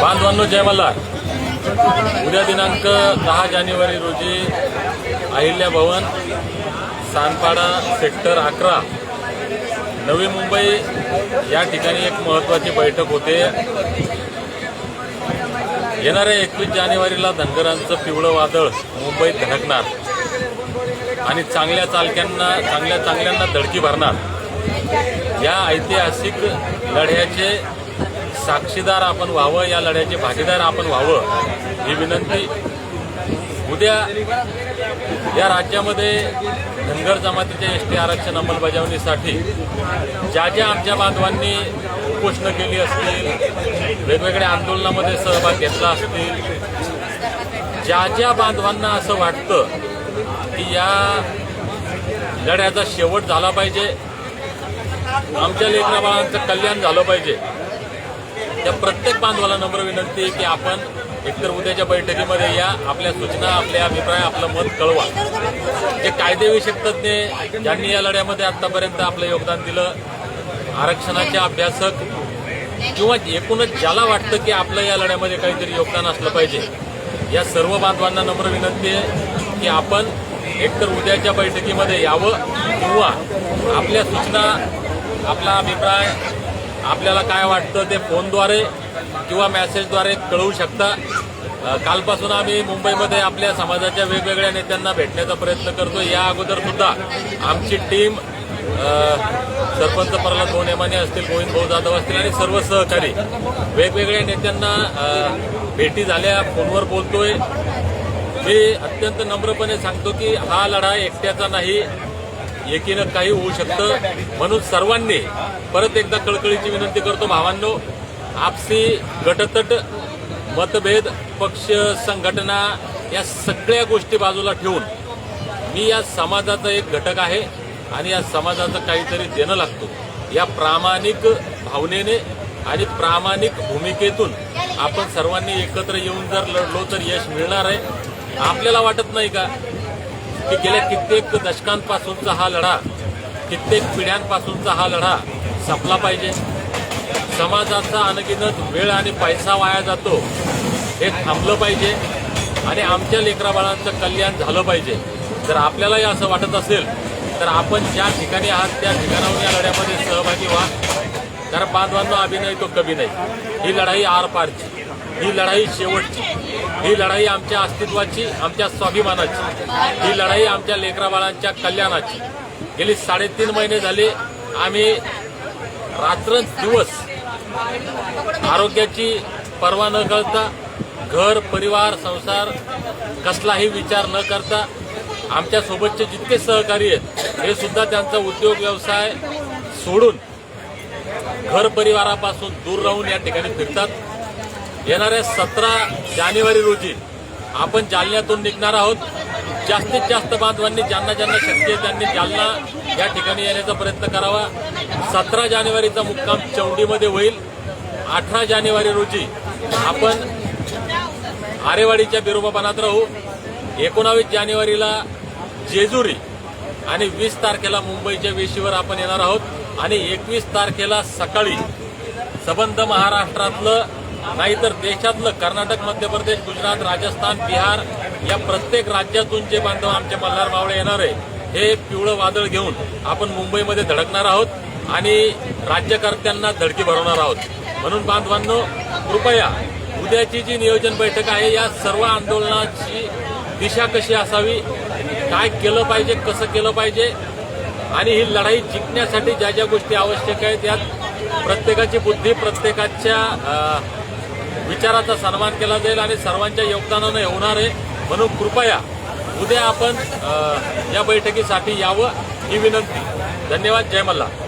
बांधवांनो जय मल्हार. उद्या दिनांक दहा जानेवारी रोजी अहिल्या भवन सानपाडा सेक्टर अकरा. नवी मुंबई या ठिकाणी एक महत्वाची बैठक होते. येणाऱ्या एकवीस जानेवारीला धनगरांचं पिवळं वादळ मुंबईत धडकणार. आणि चांगल्या चालक्यांना चांगल्या चांगल्यांना धडकी भरणार. या ऐतिहासिक लढ्याचे साक्षीदार आपण व्हावं या लढ्याचे भागीदार आपण व्हावं ही विनंती. उद्या या राज्यामध्ये धनगर जमातीच्या एस टी आरक्षण अंमलबजावणीसाठी ज्या ज्या आमच्या बांधवांनी उपोषणं केली असतील वेगवेगळ्या आंदोलनामध्ये सहभाग घेतला असतील ज्या ज्या बांधवांना असं वाटतं की या लढ्याचा शेवट झाला पाहिजे आमच्या लेकरा बाळांचं कल्याण झालं पाहिजे. त्या प्रत्येक बांधवाला नम्र विनंती आहे की आपण एकतर उद्याच्या बैठकीमध्ये या आपल्या सूचना आपले अभिप्राय आपलं मत कळवा. जे कायदेविषयक तज्ज्ञ ज्यांनी या लढ्यामध्ये आतापर्यंत आपलं योगदान दिलं आरक्षणाचे अभ्यासक किंवा एकूणच ज्याला वाटतं की आपलं या लढ्यामध्ये काहीतरी योगदान असलं पाहिजे या सर्व बांधवांना नम्र विनंती आहे की आपण एकतर उद्याच्या बैठकीमध्ये यावं किंवा आपल्या सूचना आपला अभिप्राय आपल्याला काय वाटतं ते फोनद्वारे किंवा मेसेजद्वारे कळवू शकता. कालपासून आम्ही मुंबईमध्ये आपल्या समाजाच्या वेगवेगळ्या नेत्यांना भेटण्याचा प्रयत्न करतो या अगोदर सुद्धा आमची टीम सरपंच प्रल्हाद भाऊ नेमाने असतील गोविंद भाऊ जाधव असतील आणि सर्व सहकारी वेगवेगळ्या नेत्यांना भेटी झाल्या फोनवर बोलतोय. मी अत्यंत नम्रपणे सांगतो की हा लढा एकट्याचा नाही एकीनं काही होऊ शकतं म्हणून सर्वांनी परत एकदा कळकळीची विनंती करतो भावांनो आपसी गटतट मतभेद पक्ष संघटना या सगळ्या गोष्टी बाजूला ठेवून मी या समाजाचा एक घटक आहे आणि या समाजाचं काहीतरी देणं लागतो. या प्रामाणिक भावनेने आणि प्रामाणिक भूमिकेतून आपण सर्वांनी एकत्र येऊन जर लढलो तर यश मिळणार आहे. आपल्याला वाटत नाही का? की गेल्या कित्येक दशकांपासूनचा हा लढा कित्येक पिढ्यांपासूनचा हा लढा संपला पाहिजे. समाजाचा अनगिनत वेळ आणि पैसा वाया जातो हे थांबलं पाहिजे आणि आमच्या लेकराबाळांचं कल्याण झालं पाहिजे. जर आपल्यालाही असं वाटत असेल तर आपण ज्या ठिकाणी आहात त्या ठिकाणाहून या लढ्यामध्ये सहभागी व्हा. कारण बांधवांना अभिनय तो कमी नाही. ही लढाई आरपारची. ही लढाई शेवटची. ही लढाई आमच्या अस्तित्वाची आमच्या स्वाभिमानाची. ही लढाई आमच्या लेकराबाळांच्या कल्याणाची. गेली साडेतीन महिने झाले आम्ही रात्रंदिवस आरोग्याची पर्वा न करता घर परिवार संसार कसलाही विचार न करता आमच्यासोबतचे जितके सहकारी आहेत हे सुद्धा त्यांचा उद्योग व्यवसाय सोडून घर परिवारापासून दूर राहून या ठिकाणी फिरतात. येणाऱ्या सतरा जानेवारी रोजी आपण जालन्यातून निघणार आहोत. जास्तीत जास्त बांधवांनी ज्यांना ज्यांना शक्य आहे त्यांनी जालना या ठिकाणी येण्याचा प्रयत्न करावा. सतरा जानेवारीचा मुक्काम चौंडीमध्ये होईल. अठरा जानेवारी रोजी आपण आरेवाडीच्या बिरोबापानात राहू. एकोणावीस जानेवारीला जेजुरी आणि वीस तारखेला मुंबईच्या वेशीवर आपण येणार आहोत. आणि एकवीस तारखेला सकाळी सबंध महाराष्ट्रातलं नाहीतर देशातलं कर्नाटक मध्य प्रदेश गुजरात राजस्थान बिहार या प्रत्येक राज्यातून जे बांधव आमचे मल्हार मावळे येणार आहे हे पिवळं वादळ घेऊन आपण मुंबईमध्ये धडकणार आहोत आणि राज्यकर्त्यांना धडकी भरवणार आहोत. म्हणून बांधवांनो कृपया उद्याची जी नियोजन बैठक आहे या सर्व आंदोलनाची दिशा कशी असावी काय केलं पाहिजे कसं केलं पाहिजे आणि ही लढाई जिंकण्यासाठी ज्या ज्या गोष्टी आवश्यक आहेत यात प्रत्येकाची बुद्धी प्रत्येकाच्या विचाराचा सन्मान केला जाईल आणि सर्वांच्या योगदानानं होणार आहे म्हणून कृपया उद्या आपण या बैठकीसाठी यावं ही विनंती. धन्यवाद जय मल्हार.